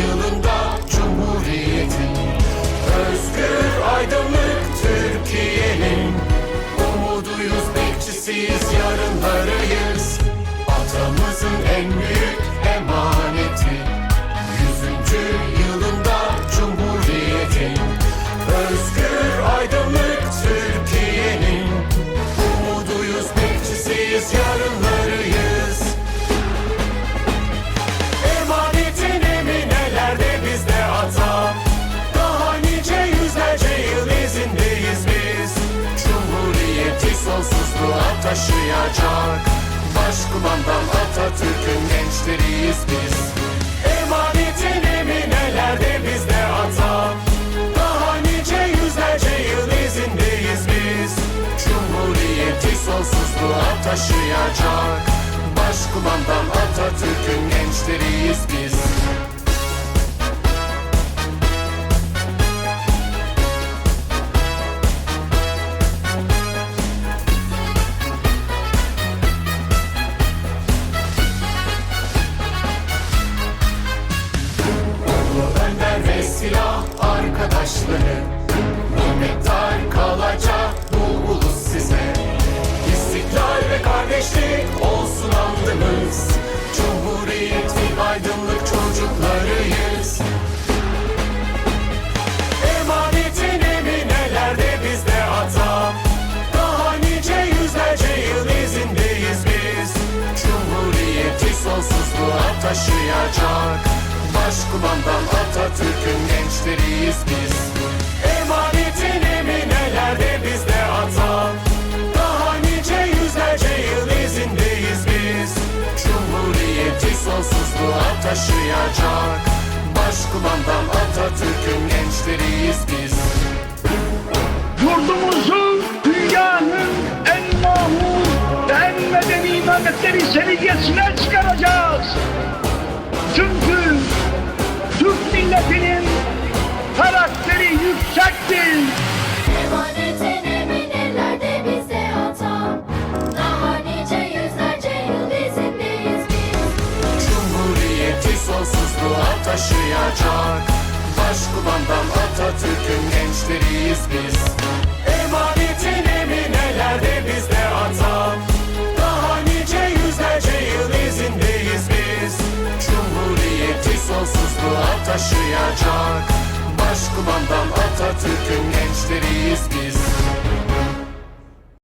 yılında Cumhuriyet'in Özgür aydınlık Türkiye'nin Umuduyuz bekçisiyiz yarınlarıyız. Atamızın en büyük emaneti Yüzüncü yılında Cumhuriyet'in Özgür Başkumandan Atatürk'ün gençleriyiz biz. Emanetin eminelerde bizde ata. Daha nice yüzlerce yıl izindeyiz biz. Cumhuriyeti sonsuzluğa taşıyacak. Başkumandan Atatürk'ün gençleriyiz biz arkadaşları Minnettar kalacak bu ulus size. İstiklal ve kardeşlik olsun andımız. Cumhuriyetin aydınlık çocuklarıyız. Emanetin eminelerde bizde ata. Daha nice yüzlerce yıl izindeyiz biz. Cumhuriyeti sonsuzluğa taşıyacak. Başkumandan Atatürk'ün gençleriyiz biz taşıyacak Başkumandan Atatürk'ün gençleriyiz biz yurdumuzu dünyanın en mahmur en medeni imametleri seviyesine çıkaracağız. Çünkü sonsuzluğa taşıyacak. Başkumandan Atatürk'ün gençleriyiz biz. Emanetin eminelerde bizde ata. Daha nice yüzlerce yıl izindeyiz biz. Cumhuriyeti sonsuzluğa taşıyacak. Başkumandan Atatürk'ün gençleriyiz biz